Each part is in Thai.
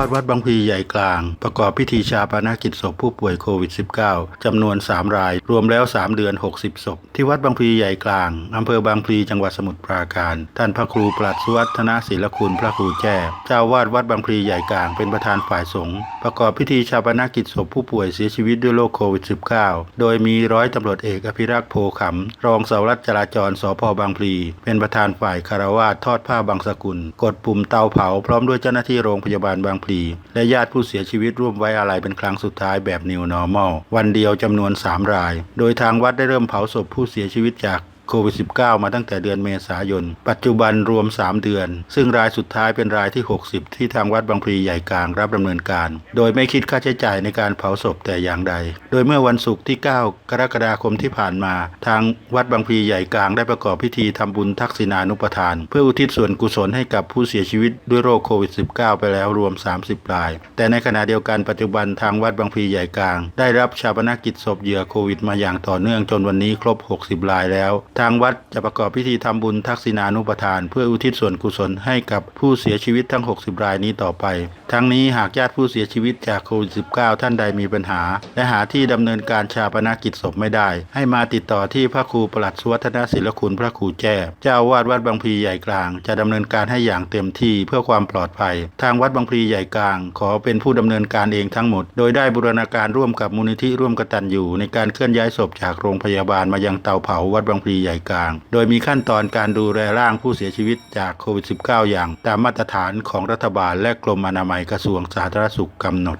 วาดวัดบางพลีใหญ่กลาง ประกอบพิธีชาปนกิจศพผู้ป่วยโควิด -19 จำนวน 3 ราย รวมแล้ว 3 เดือน 60 ศพ ที่วัดบางพลีใหญ่กลางอำเภอบางพลีจังหวัดสมุทรปราการ ท่านพระครูปลัดสุวัฒนศิลคุณพระครูแจ้เจ้าวาดวัดบางพลีใหญ่กลางเป็นประธานฝ่ายสงฆ์ประกอบพิธีชาปนกิจศพผู้ป่วยเสียชีวิตด้วยโรคโควิด -19 โดยมีร้อยตำรวจเอกอภิรักษ์โพขำรองสารวัตรจราจรสพบางพลีเป็นประธานฝ่ายคารวาสทอดผ้าบางสกุล กดปุ่มเตาเผาพร้อมด้วยเจ้าหน้าที่โรงพยาบาลบางพลีและญาติผู้เสียชีวิตร่วมไว้อาลัยเป็นครั้งสุดท้ายแบบ New Normal วันเดียวจำนวน 3 ราย โดยทางวัดได้เริ่มเผาศพผู้เสียชีวิตจาก โควิด -19 มาตั้งแต่เดือนเมษายน ปัจจุบันรวม 3 เดือน ซึ่งรายสุดท้ายเป็นรายที่ 60 ที่ทางวัดบางพลีใหญ่กลางรับดำเนินการ โดยไม่คิดค่าใช้จ่ายในการเผาศพแต่อย่างใด โดยเมื่อวันศุกร์ที่ 9 กรกฎาคมที่ผ่านมา ทางวัดบางพลีใหญ่กลางได้ประกอบพิธีทำบุญทักษิณานุปทาน เพื่ออุทิศส่วนกุศลให้กับผู้เสียชีวิตด้วยโรคโควิด -19 ไปแล้วรวม 30 ราย แต่ในขณะเดียวกันปัจจุบันทางวัดบางพลีใหญ่กลาง ได้รับชาปนกิจศพเหยื่อโควิดมาอย่างต่อเนื่องจนวันนี้ครบ 60 รายแล้วทางวัดจะประกอบพิธีทำบุญทักษิณานุปทาน เพื่ออุทิศส่วนกุศลให้กับผู้เสียชีวิตทั้ง 60 รายนี้ต่อไป ทั้งนี้หากญาติผู้เสียชีวิตจากโควิด -19 ท่านใดมีปัญหา และหาที่ดำเนินการชาปนกิจศพไม่ได้ ให้มาติดต่อที่พระครูประหลัดสุวัฒนศิลคุณพระครูแจ้เจ้าวาดวัดบางพลีใหญ่กลาง จะดำเนินการให้อย่างเต็มที่เพื่อความปลอดภัย ทางวัดบางพลีใหญ่กลาง ขอเป็นผู้ดำเนินการเองทั้งหมด โดยได้บูรณาการร่วมกับมูลนิธิร่วมกตัญญูในการเคลื่อนย้ายศพจากโรงพยาบาลมายังเตาเผาวัดบางพลีใหญ่กลาง โดยมีขั้นตอนการดูแลร่างผู้เสียชีวิตจากโควิด -19 อย่างตามมาตรฐานของรัฐบาลและกรมอนามัยกระทรวงสาธารณสุขกำหนด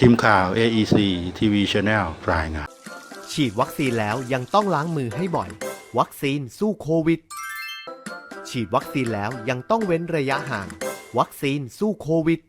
ทีมข่าว AEC TV Channel รายงาน ฉีดวัคซีนแล้วยังต้องล้างมือให้บ่อย วัคซีนสู้โควิด ฉีดวัคซีนแล้วยังต้องเว้นระยะห่าง วัคซีนสู้โควิด